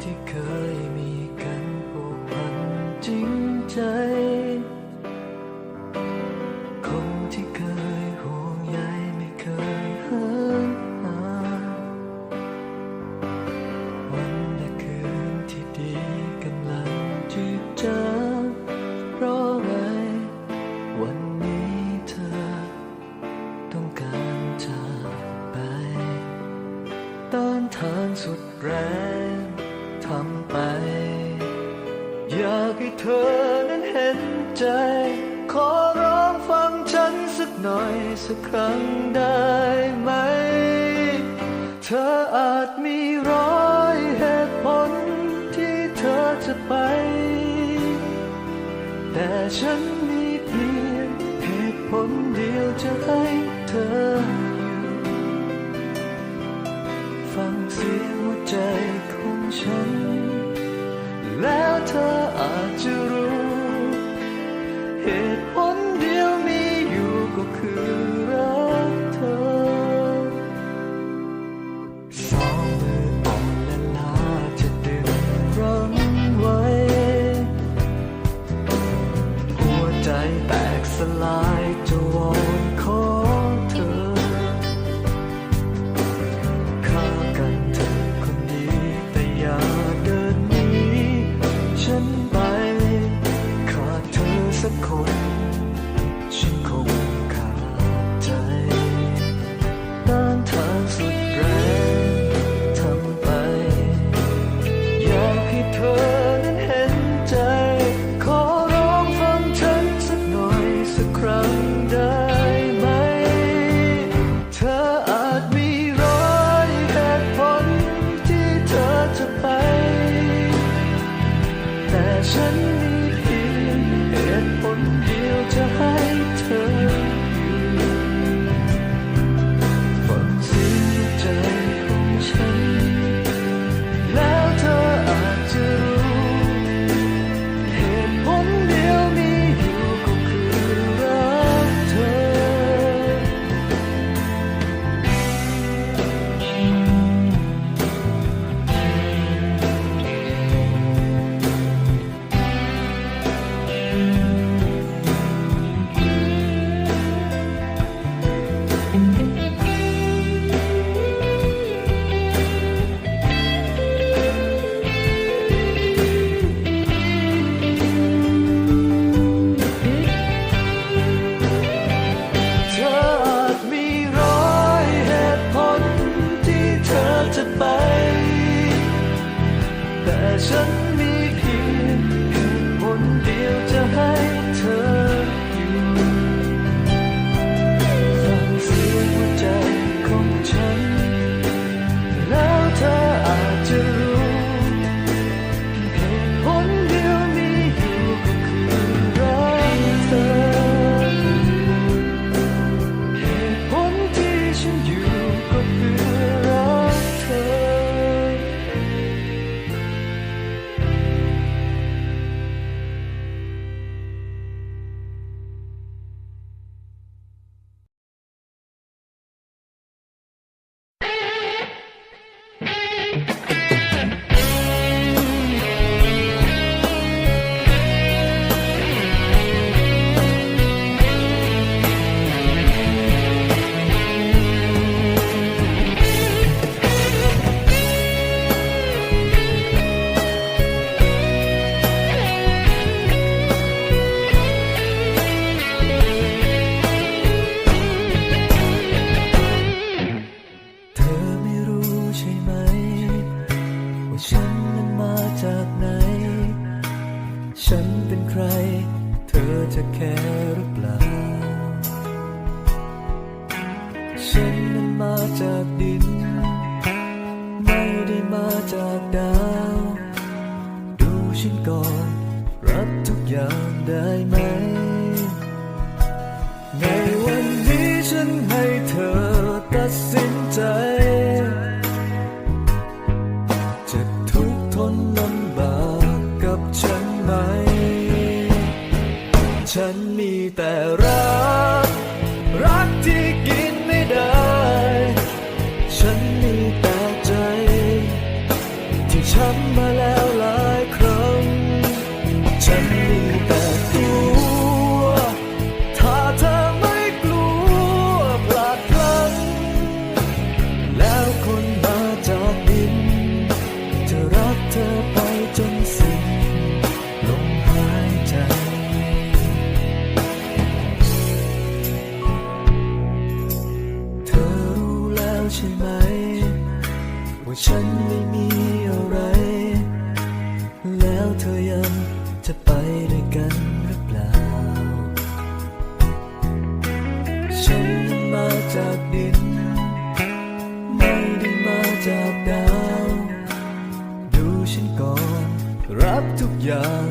Antarctica. ำไป อยากให้เธอนั้นเห็นใจ ขอร้องฟังฉันสักหน่อยสักครั้งได้ไหม เธออาจมีร้อยเหตุผลที่เธอจะไป แต่ฉันมีเพียงเหตุผลเดียวจะให้ ฉัน ฉันนั้นมาจากดิน ไม่ได้มาจากดาว ดูฉันก่อน รับทุกอย่างได้ไหม ในวันนี้ฉันให้เธอตัดสินใจ จะทุกทนลำบากกับฉันไหม ฉันมีแต่รัก จะไปด้วยกันหรือเปล่า ฉันนั้นมาจากดิน ไม่ได้มาจากดาว ดูฉันก่อน รับทุกอย่าง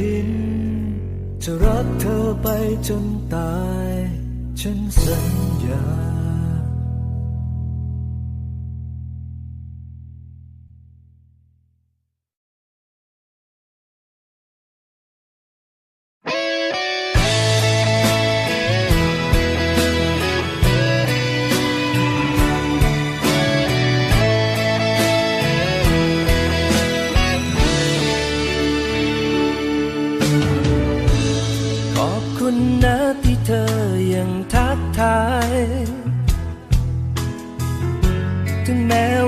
ดิน จะรักเธอไปจนตาย ฉันสัญญา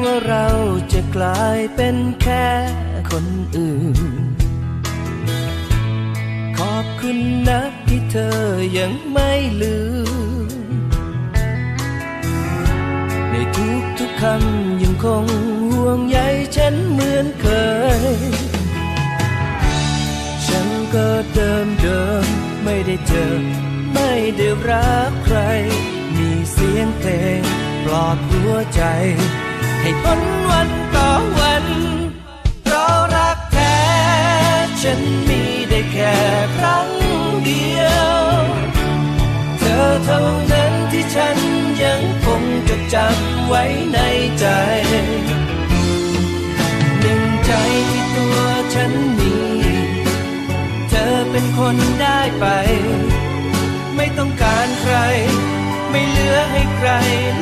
ว่าเราจะกลายเป็นแค่คนอื่น ขอบคุณนะที่เธอยังไม่ลืม ในทุกทุกๆคำยังคงห่วงใยฉันเหมือนเคย ฉันก็เดิมเดิมไม่ได้เจอ ไม่ได้รักใคร มีเสียงเพลงปลอบหัวใจ ให้พ้นวันต่อวัน เพราะรักแท้ ฉันมีได้แค่ครั้งเดียว เธอเท่านั้นที่ฉันยังคงจดจำไว้ในใจหนึ่งใจที่ตัวฉันมี เธอเป็นคนได้ไป ไม่ต้องการใคร ไม่เหลือให้ใคร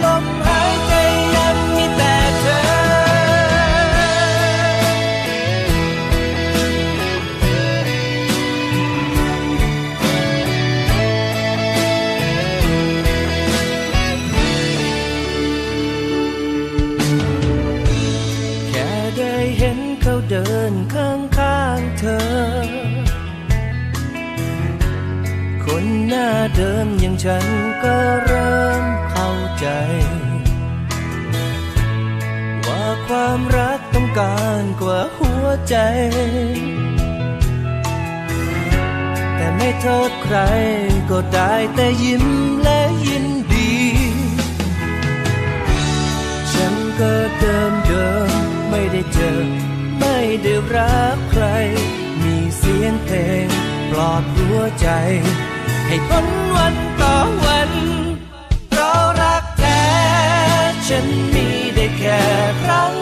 ลม ฉันก็เริ่มเข้าใจ ว่าความรักต้องการกว่าหัวใจ แต่ไม่โทษใครก็ได้แต่ยิ้มและยินดี ฉันก็เดิมเดิมไม่ได้เจอ ไม่ได้รักใคร มีเสียงเพลงปลอบหัวใจ ให้ทนวันต่อวัน เพราะรักแท้ฉันมีได้แค่ครั้ง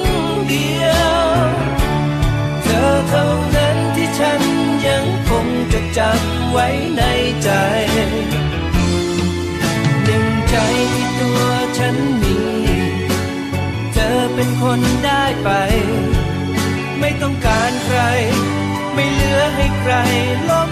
เดียว เธอเท่านั้นที่ฉันยังคงจะจำไว้ในใจหนึ่งใจที่ตัวฉันมี เธอเป็นคนได้ไป ไม่ต้องการใคร ไม่เหลือให้ใครลบ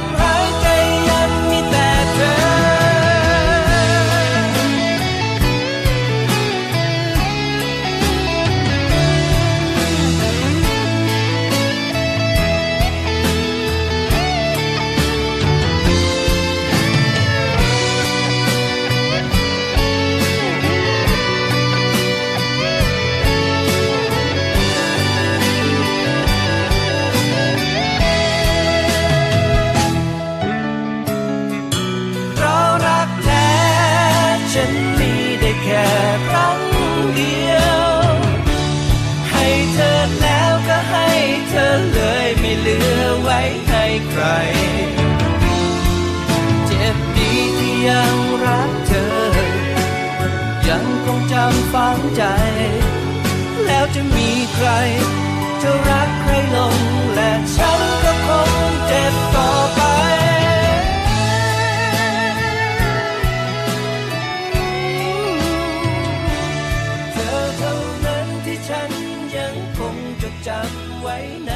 ยังรักเธอ ยังคงจำฝังใจ แล้วจะมีใคร จะรักใครลง และฉันก็คงเจ็บต่อไปเธอเท่านั้นที่ฉันยังคงจดจำไว้ใน